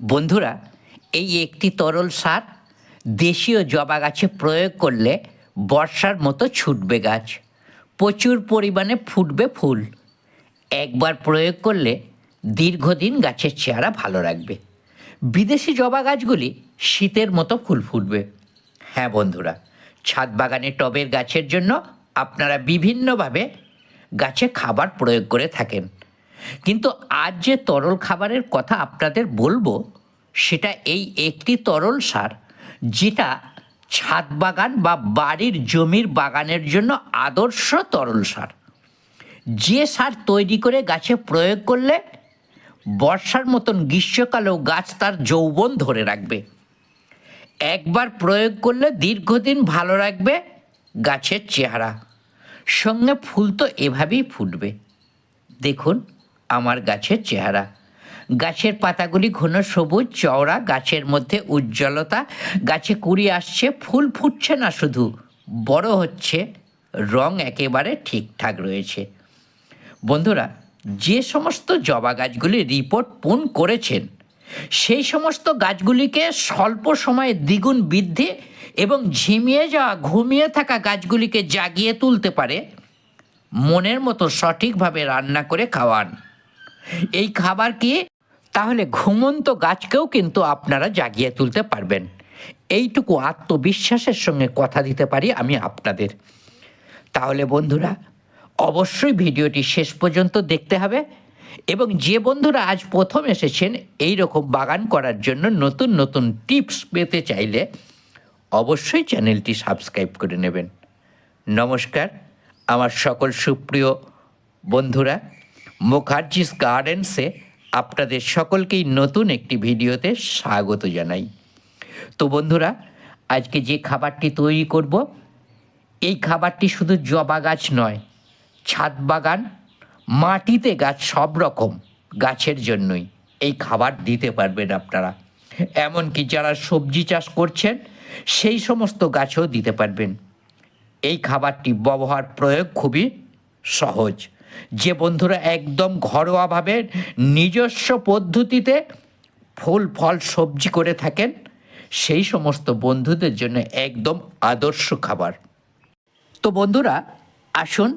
বন্ধুরা, এই একটি তরল সার দেশীয় জবা গাছে প্রয়োগ করলে বর্ষার মতো ছুটবে গাছ। প্রচুর পরিমাণে ফুটবে ফুল। একবার প্রয়োগ করলে দীর্ঘদিন গাছের চেহারা ভালো রাখবে। বিদেশি জবা গাছগুলি শীতের মতো ফুল ফুটবে। হ্যাঁ বন্ধুরা, ছাদ বাগানে টবের গাছের জন্য আপনারা বিভিন্নভাবে গাছে খাবার প্রয়োগ করে থাকেন। কিন্তু আজ যে তরল খাবারের কথা আপনাদের বলব, সেটা এই একটি তরল সার, যেটা ছাদ বাগান বা বাড়ির জমির বাগানের জন্য আদর্শ তরল সার। যে সার তৈরি করে গাছে প্রয়োগ করলে বর্ষার মতন গ্রীষ্মকালেও গাছ তার যৌবন ধরে রাখবে। একবার প্রয়োগ করলে দীর্ঘদিন ভালো রাখবে গাছের চেহারা। সঙ্গে ফুল তো এভাবেই ফুটবে। দেখুন। আমার গাছের চেহারা। গাছের পাতাগুলি ঘন সবুজ, চওড়া, গাছের মধ্যে উজ্জ্বলতা। গাছে কুড়ি আসছে, ফুল ফুটছে না শুধু, বড় হচ্ছে, রং একেবারে ঠিকঠাক রয়েছে। বন্ধুরা, যে সমস্ত জবা গাছগুলি রিপোর্ট পূন করেছেন, সেই সমস্ত গাছগুলিকে স্বল্প সময়ে দ্বিগুণ বৃদ্ধি এবং ঝিমিয়ে যাওয়া, ঘুমিয়ে থাকা গাছগুলিকে জাগিয়ে তুলতে পারে, মনের মতো সঠিকভাবে রান্না করে খাওয়ান। এই খাবার কি? তাহলে ঘুমন্ত গাছকেও কিন্তু আপনারা জাগিয়ে তুলতে পারবেন। এইটুকু আত্মবিশ্বাসের সঙ্গে কথা দিতে পারি আমি আপনাদের। তাহলে বন্ধুরা, অবশ্যই ভিডিওটি শেষ পর্যন্ত দেখতে হবে এবং যে বন্ধুরা আজ প্রথম এসেছেন এই রকম বাগান করার জন্য নতুন নতুন টিপস পেতে চাইলে অবশ্যই চ্যানেলটি সাবস্ক্রাইব করে নেবেন। নমস্কার, আমার সকল সুপ্রিয় বন্ধুরা। মুখার্জিস গার্ডেন্সে আপনাদের সকলকেই নতুন একটি ভিডিওতে স্বাগত জানাই। তো বন্ধুরা, আজকে যে খাবারটি তৈরি করব, এই খাবারটি শুধু জবা গাছ নয়, ছাদ বাগান, মাটিতে গাছ সব রকম গাছের জন্যই এই খাবার দিতে পারবেন আপনারা। এমনকি যারা সবজি চাষ করছেন, সেই সমস্ত গাছও দিতে পারবেন। এই খাবারটি ব্যবহার প্রয়োগ খুবই সহজ। যে বন্ধুরা একদম ঘরোয়াভাবে নিজস্ব পদ্ধতিতে ফুল, ফল, সবজি করে থাকেন, সেই সমস্ত বন্ধুদের জন্য একদম আদর্শ খাবার। তো বন্ধুরা, আসুন,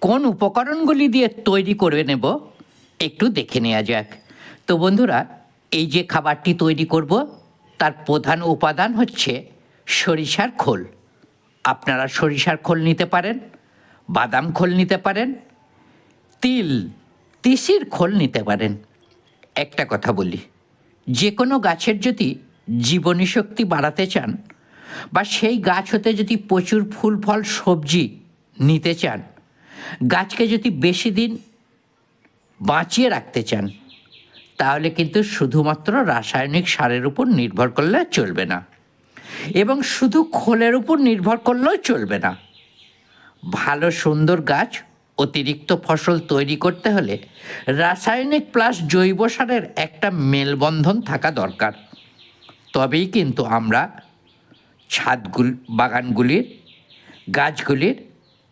কোন উপকরণগুলি দিয়ে তৈরি করে নেব একটু দেখে নেওয়া যাক। তো বন্ধুরা, এই যে খাবারটি তৈরি করব, তার প্রধান উপাদান হচ্ছে সরিষার খোল। আপনারা সরিষার খোল নিতে পারেন, বাদাম খোল নিতে পারেন তিল তিসির খোল নিতে পারেন। একটা কথা বলি, যে কোনো গাছের যদি জীবনী শক্তি বাড়াতে চান বা সেই গাছ হতে যদি প্রচুর ফুল, ফল, সবজি নিতে চান, গাছকে যদি বেশি দিন বাঁচিয়ে রাখতে চান, তাহলে কিন্তু শুধুমাত্র রাসায়নিক সারের উপর নির্ভর করলে চলবে না এবং শুধু খোলের উপর নির্ভর করলেও চলবে না। ভালো, সুন্দর গাছ অতিরিক্ত ফসল তৈরি করতে হলে রাসায়নিক প্লাস জৈব সারের একটা মেলবন্ধন থাকা দরকার। তবেই কিন্তু আমরা ছাদগুল, বাগানগুলির, গাছগুলির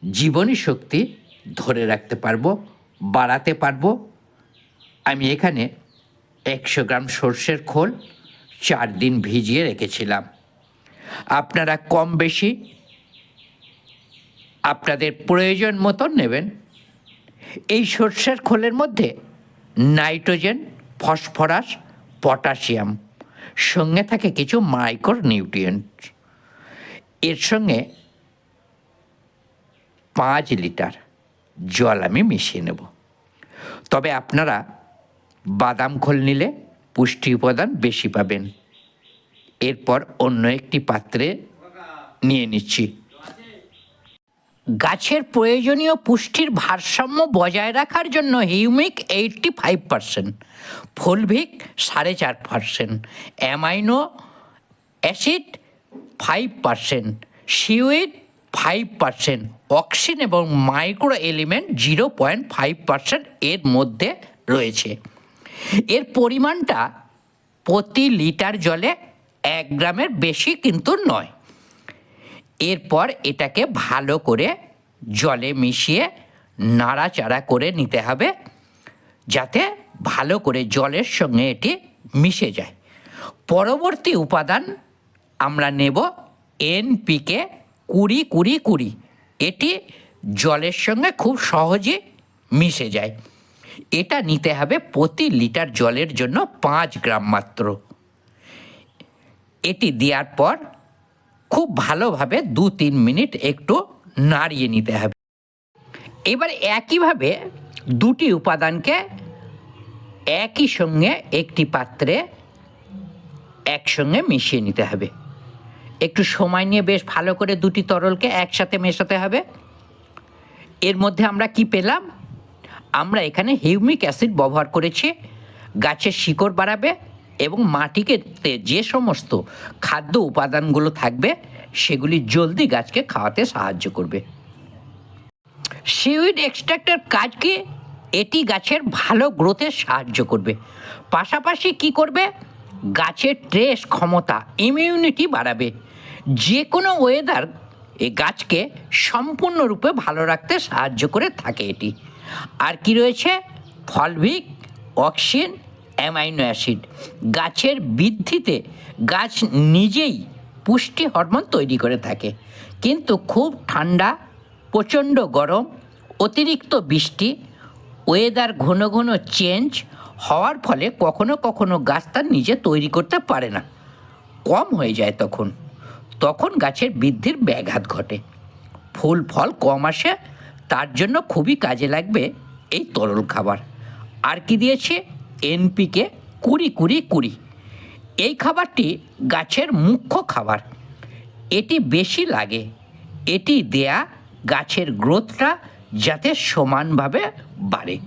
জীবনী শক্তি ধরে রাখতে পারব, বাড়াতে পারব। আমি এখানে একশো গ্রাম সর্ষের খোল চার দিন ভিজিয়ে রেখেছিলাম। আপনারা কম বেশি আপনাদের প্রয়োজন মতন নেবেন। এই সর্ষের খোলের মধ্যে নাইট্রোজেন, ফসফরাস, পটাশিয়াম, সঙ্গে থাকে কিছু মাইক্রো নিউট্রিয়েন্ট এর সঙ্গে পাঁচ লিটার জল আমি মিশিয়ে নেব। তবে আপনারা বাদাম খোল নিলে পুষ্টি উপাদান বেশি পাবেন। এরপর অন্য একটি পাত্রে নিয়ে নিচ্ছি। গাছের প্রয়োজনীয় পুষ্টির ভারসাম্য বজায় রাখার জন্য humic eighty five percent, fulvic সাড়ে চার percent, amino acid five percent seaweed five percent, auxin এবং micro element zero point five percent এর মধ্যে রয়েছে। এর পরিমাণটা প্রতি লিটার জলে এক গ্রামের বেশি কিন্তু নয়। এরপর এটাকে ভালো করে জলে মিশিয়ে নাড়াচাড়া করে নিতে হবে যাতে ভালো করে জলের সঙ্গে এটি মিশে যায়। পরবর্তী উপাদান আমরা নেব এনপিকে কুড়ি কুড়ি কুড়ি। এটি জলের সঙ্গে খুব সহজে মিশে যায়। এটা নিতে হবে প্রতি লিটার জলের জন্য পাঁচ গ্রাম মাত্র। এটি দেওয়ার পর খুব ভালোভাবে দু তিন মিনিট একটু নাড়িয়ে নিতে হবে। এবার একইভাবে দুটি উপাদানকে একই সঙ্গে একটি পাত্রে একসঙ্গে মিশিয়ে নিতে হবে। একটু সময় নিয়ে বেশ ভালো করে দুটি তরলকে একসাথে মেশাতে হবে। এর মধ্যে আমরা কি পেলাম? আমরা এখানে হিউমিক অ্যাসিড ব্যবহার করেছি। গাছের শিকড় বাড়াবে। এবং মাটিকে তে যে সমস্ত খাদ্য উপাদানগুলো থাকবে, সেগুলি জলদি গাছকে খাওয়াতে সাহায্য করবে। সিউইড এক্সট্রাক্টের কাজ কি এটি গাছের ভালো গ্রোথে সাহায্য করবে। পাশাপাশি কি করবে? গাছের ট্রেস ক্ষমতা ইমিউনিটি বাড়াবে। যে কোনো ওয়েদার এই গাছকে সম্পূর্ণরূপে ভালো রাখতে সাহায্য করে থাকে এটি। আর কি রয়েছে? Fulvic auxin amino acid. গাছের বৃদ্ধিতে গাছ নিজেই পুষ্টি হরমোন তৈরি করে থাকে। কিন্তু খুব ঠান্ডা, প্রচণ্ড গরম, অতিরিক্ত বৃষ্টি, ওয়েদার ঘন ঘন চেঞ্জ হওয়ার ফলে কখনো কখনো গাছ তার নিজে তৈরি করতে পারে না। কম হয়ে যায় তখন। তখন গাছের বৃদ্ধির ব্যাঘাত ঘটে। ফুল, ফল কম আসে, তার জন্য খুবই কাজে লাগবে এই তরল খাবার। আর কি দিয়েছে? এনপিকে কুড়ি কুড়ি কুড়ি। এই খাবারটি গাছের মুখ্য খাবার। এটি বেশি লাগে। এটি দেয়া গাছের গ্রোথটা যাতে সমানভাবে বাড়ে।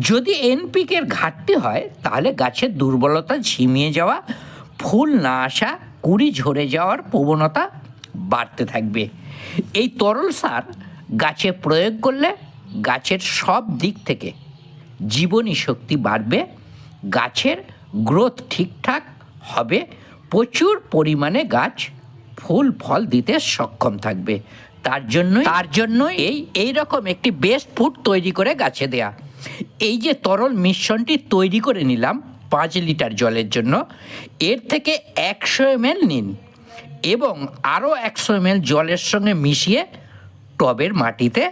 যদি এনপিকের ঘাটতি হয়, তাহলে গাছের দুর্বলতা ঝিমিয়ে যাওয়া, ফুল না আসা, কুড়ি ঝরে যাওয়ার প্রবণতা বাড়তে থাকবে। এই তরল সার গাছে প্রয়োগ করলে গাছের সব দিক থেকে জীবনী শক্তি বাড়বে গাছের গ্রোথ ঠিকঠাক হবে, প্রচুর পরিমাণে গাছ ফুল, ফল দিতে সক্ষম থাকবে। তার জন্য তার জন্য এই এই রকম একটি বেস্ট ফুড তৈরি করে গাছে দেয়া। এই যে তরল মিশ্রণটি তৈরি করে নিলাম পাঁচ লিটার জলের জন্য, এর থেকে একশো এমএল নিন এবং আরও একশো এমএল জলের সঙ্গে মিশিয়ে টবের মাটিতে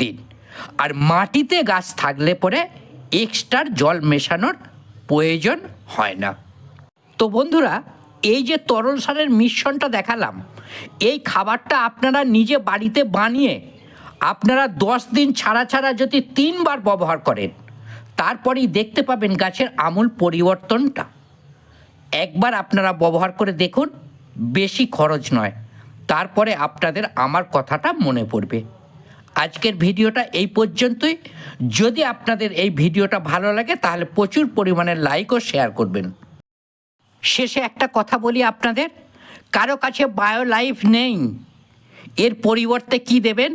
দিন। আর মাটিতে গাছ থাকলে পরে এক্সট্রা জল মেশানোর প্রয়োজন হয় না। তো বন্ধুরা, এই যে তরল সারের মিশ্রণটা দেখালাম, এই খাবারটা আপনারা নিজে বাড়িতে বানিয়ে, আপনারা দশ দিন ছাড়া ছাড়া যদি তিনবার ব্যবহার করেন, তারপরেই দেখতে পাবেন গাছের আমূল পরিবর্তনটা। একবার আপনারা ব্যবহার করে দেখুন, বেশি খরচ নয়, তারপরে আপনাদের আমার কথাটা মনে পড়বে। আজকের ভিডিওটা এই পর্যন্তই। যদি আপনাদের এই ভিডিওটা ভালো লাগে, তাহলে প্রচুর পরিমাণে লাইক ও শেয়ার করবেন। শেষে একটা কথা বলি আপনাদের। কারও কাছে বায়ো লাইফ নেই, এর পরিবর্তে কি দেবেন?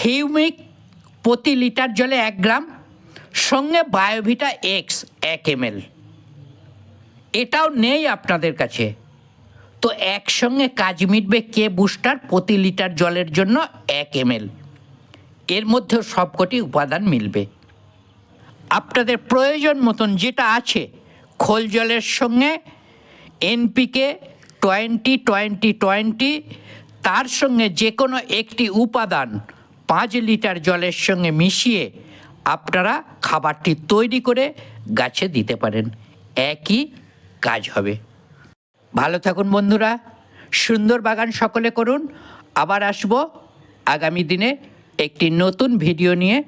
হিউমিক প্রতি লিটার জলে এক গ্রাম, সঙ্গে বায়োভিটা এক্স এক এমএল এটাও নেই আপনাদের কাছে। তো একসঙ্গে কাজ মিটবে কে বুস্টার প্রতি লিটার জলের জন্য এক এমএল এর মধ্যেও সবকটি উপাদান মিলবে। আপনাদের প্রয়োজন মতন যেটা আছে, খোল জলের সঙ্গে এনপিকে টোয়েন্টি টোয়েন্টি টোয়েন্টি তার সঙ্গে যে কোনো একটি উপাদান পাঁচ লিটার জলের সঙ্গে মিশিয়ে আপনারা খাবারটি তৈরি করে গাছে দিতে পারেন। একই কাজ হবে। ভালো থাকুন বন্ধুরা, সুন্দর বাগান সকলে করুন। আবার আসব আগামী দিনে একটি নতুন ভিডিও নিয়ে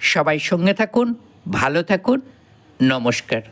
সবাই সঙ্গে থাকুন ভালো থাকুন নমস্কার।